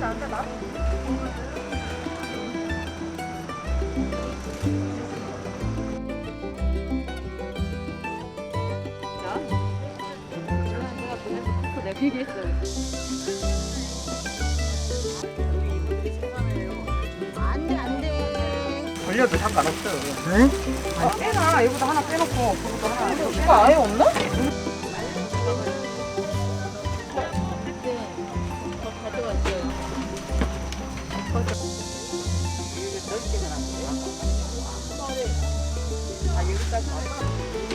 내가 안돼 안돼. 걸려도 상관없어. 응? 네? 아, 어, 빼놔. 이거도 하나 빼놓고 그것도 하나. 이거 아예 없나? 在願い。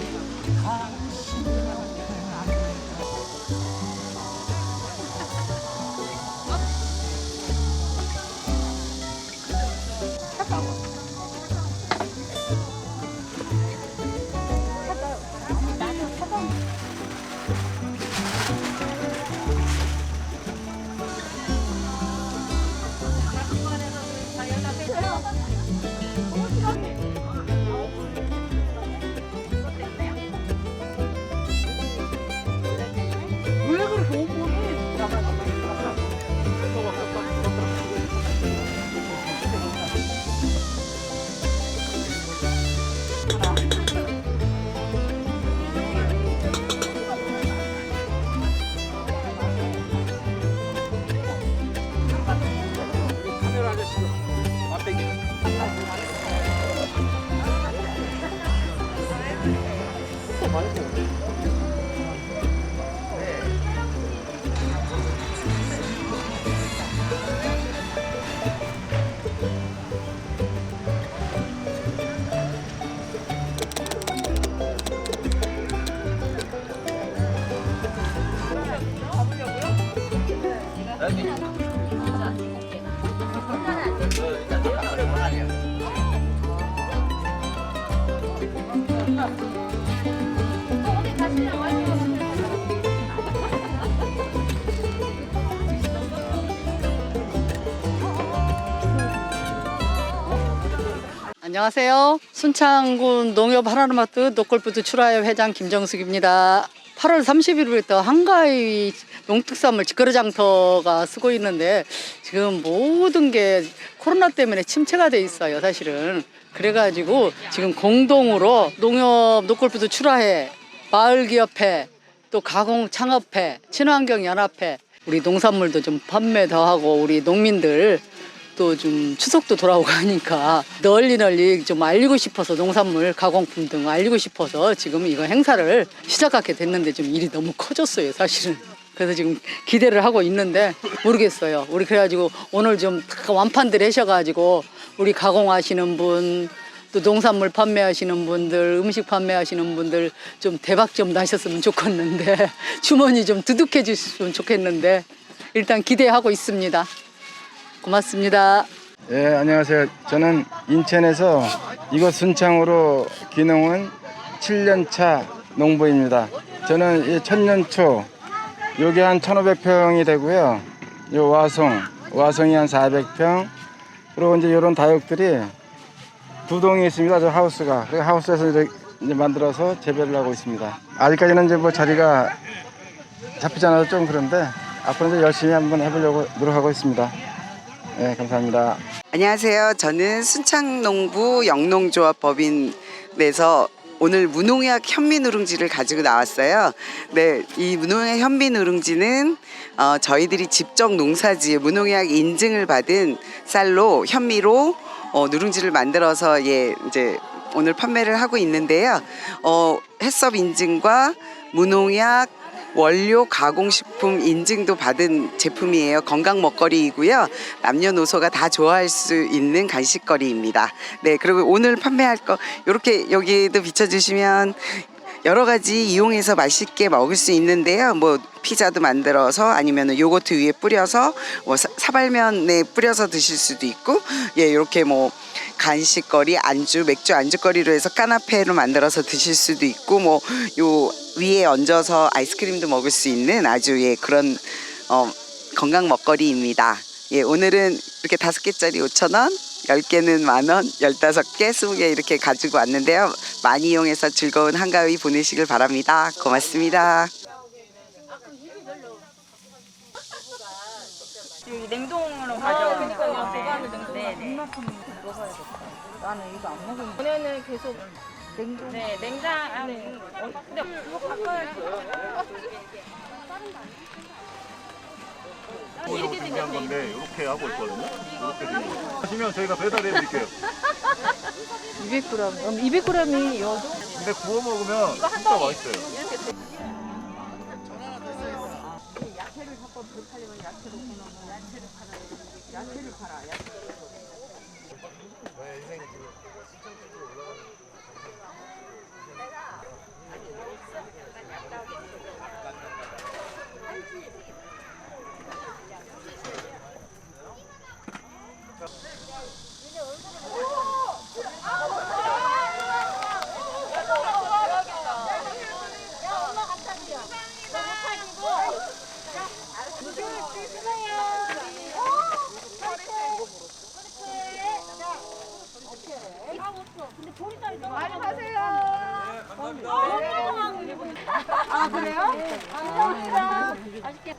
안녕하세요. 순창군 농협 하나마트 노골푸드 출하회 회장 김정숙입니다. 8월 30일부터 한가위 농특산물 직거래장터가 쓰고 있는데 지금 모든 게 코로나 때문에 침체가 돼 있어요, 사실은. 그래가지고 지금 공동으로 농협 노골푸드 출하회, 마을기업회, 또 가공창업회, 친환경연합회 우리 농산물도 좀 판매 더 하고 우리 농민들 또 좀 추석도 돌아오고 하니까 널리 널리 좀 알리고 싶어서 농산물 가공품 등 알리고 싶어서 지금 이거 행사를 시작하게 됐는데 좀 일이 너무 커졌어요 사실은. 그래서 지금 기대를 하고 있는데 모르겠어요. 우리 그래가지고 오늘 좀다 완판들 하셔가지고 우리 가공하시는 분 또 농산물 판매하시는 분들 음식 판매하시는 분들 좀 대박 좀 나셨으면 좋겠는데 주머니 좀 두둑해 주셨으면 좋겠는데 일단 기대하고 있습니다 고맙습니다. 예, 안녕하세요. 저는 인천에서 이곳 순창으로 귀농한 7년차 농부입니다. 저는 이 천년초, 여기 한 1,500평이 되고요. 요 와송, 와송이 한 400평. 그리고 이제 이런 다육들이 두 동이 있습니다. 저 하우스가. 그 하우스에서 이제 만들어서 재배를 하고 있습니다. 아직까지는 이제 뭐 자리가 잡히지 않아서 좀 그런데 앞으로 이제 열심히 한번 해보려고 노력하고 있습니다. 네, 감사합니다. 안녕하세요. 저는 순창농부 영농조합 법인에서 오늘 무농약 현미 누룽지를 가지고 나왔어요. 네, 이 무농약 현미 누룽지는 어, 저희들이 직접 농사지에 무농약 인증을 받은 쌀로 현미로 어, 누룽지를 만들어서 예 이제 오늘 판매를 하고 있는데요. 어, 햇섭 인증과 무농약 원료 가공식품 인증도 받은 제품이에요. 건강 먹거리이고요. 남녀노소가 다 좋아할 수 있는 간식거리입니다. 네, 그리고 오늘 판매할 거 이렇게 여기도 비춰주시면 여러 가지 이용해서 맛있게 먹을 수 있는데요. 뭐 피자도 만들어서 아니면 요거트 위에 뿌려서 뭐 사- 사발면에 뿌려서 드실 수도 있고 예 이렇게 뭐 간식거리 안주 맥주 안주거리로 해서 까나페로 만들어서 드실 수도 있고 뭐 요 위에 얹어서 아이스크림도 먹을 수 있는 아주 예 그런 어 건강 먹거리입니다. 예 오늘은 이렇게 다섯 개짜리 5천 원. 10개는 만 원, 15개, 20개 이렇게 가지고 왔는데요. 많이 이용해서 즐거운 한가위 보내시길 바랍니다. 고맙습니다. 냉동으로 가져오니까 보관을 냉동에 넣어놔야겠다. 나는 이거 안 먹으면 전에는 계속 냉동. 네, 냉장. 아, 네. 어, 근데 그거 바꿔야죠. 어, 이렇게 준비한 건데 이렇게 하고 있거든요. 이렇게 하시면 저희가 배달해 드릴게요. 200g. 음, 200g이 여도. 근데 구워 먹으면 진짜 맛있어요. 이렇게 돼. 네, 야채를 섞어 그렇려면 야채로 구워 야채를 팔아. 야채를 팔아. 야채를. 내 인생이 지금 7,000kg 올라가는 내가 아니 근데 보리쌀이 떨어져. 많이 가세요. 네, 감사합니다. 어, 네. 아, 그래요? 네. 감사합니다. 맛있게.